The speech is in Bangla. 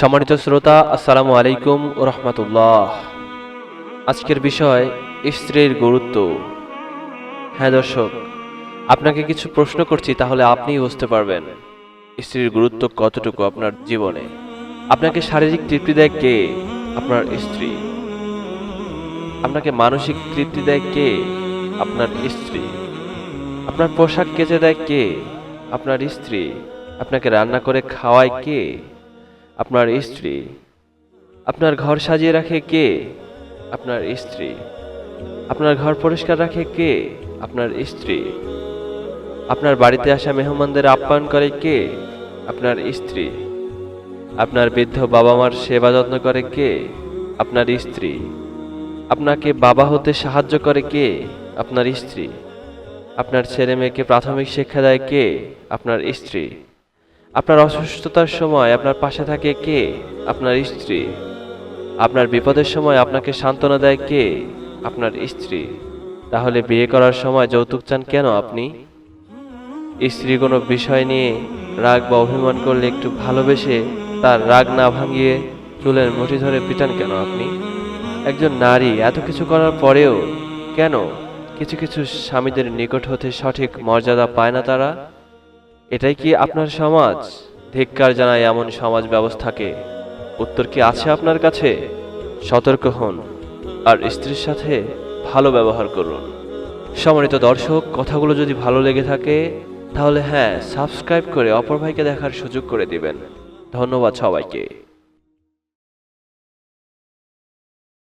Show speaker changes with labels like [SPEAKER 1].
[SPEAKER 1] সম্মানিত শ্রোতা, আসসালামু আলাইকুম রহমতুল্লাহ। আজকের বিষয়, স্ত্রীর গুরুত্ব। হ্যাঁ দর্শক, আপনাকে কিছু প্রশ্ন করছি, তাহলে আপনিই বুঝতে পারবেন স্ত্রীর গুরুত্ব কতটুকু আপনার জীবনে। আপনাকে শারীরিক তৃপ্তি দেয় কে? আপনার স্ত্রী। আপনাকে মানসিক তৃপ্তি দেয় কে? আপনার স্ত্রী। আপনার পোশাক কেচে দেয় কে? আপনার স্ত্রী। আপনাকে রান্না করে খাওয়ায় কে? আপনার স্ত্রী। আপনার ঘর সাজিয়ে রাখে কে? আপনার স্ত্রী। আপনার ঘর পরিষ্কার রাখে কে? আপনার স্ত্রী। আপনার বাড়িতে আসা মেহমানদের আপ্যায়ন করে কে? আপনার স্ত্রী। আপনার বৃদ্ধ বাবা মার সেবা যত্ন করে কে? আপনার স্ত্রী। আপনাকে বাবা হতে সাহায্য করে কে? আপনার স্ত্রী। আপনার ছেলে মেয়েকে প্রাথমিক শিক্ষা দেয় কে? আপনার স্ত্রী। আপনার অসুস্থতার সময় আপনার পাশে থাকে কে? আপনার স্ত্রী। আপনার বিপদের সময় আপনাকে সান্ত্বনা দেয় কে? আপনার স্ত্রী। তাহলে বিয়ে করার সময় যৌতুক চান কেন আপনি? স্ত্রী কোনো বিষয় নিয়ে রাগ বা অভিমান করলে একটু ভালোবেসে তার রাগ না ভাঙিয়ে চুলের মুঠি ধরে পিটান কেন আপনি? একজন নারী এত কিছু করার পরেও কেন? কিছু কিছু স্বামীদের নিকট হতে সঠিক মর্যাদা পায় না তারা? এটাই কি আপনার সমাজ? ধিক্কার জানায় এমন সমাজ ব্যবস্থাকে। উত্তর কি আছে আপনার কাছে? সতর্ক হন আর স্ত্রীর সাথে ভালো ব্যবহার করুন। সম্মানিত দর্শক, কথাগুলো যদি ভালো লেগে থাকে, তাহলে হ্যাঁ সাবস্ক্রাইব করে অপর ভাইকে দেখার সুযোগ করে দিবেন। ধন্যবাদ সবাইকে।